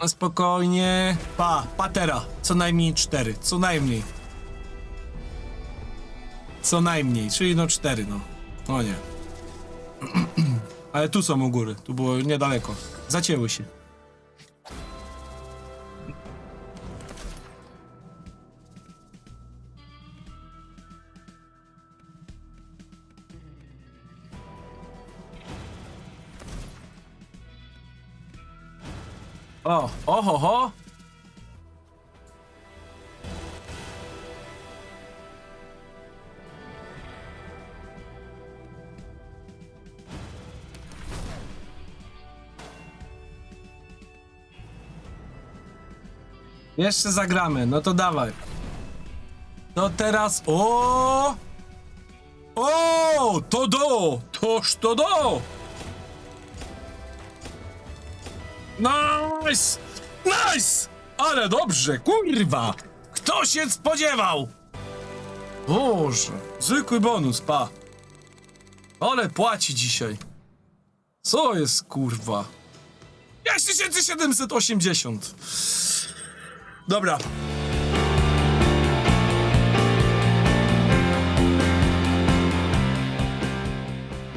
No spokojnie. Pa, patera. Co najmniej cztery. Co najmniej. Co najmniej, czyli no cztery, no. O nie. Ale tu są u góry. Tu było niedaleko. Zacięły się. O, oho, ho. Jeszcze zagramy, no to dawaj. To teraz. O! O! To do! Toż to do! Nice! Nice! Ale dobrze, kurwa! Kto się spodziewał? Boże, zwykły bonus, pa. Ale płaci dzisiaj. Co jest, kurwa? 5780. Dobra,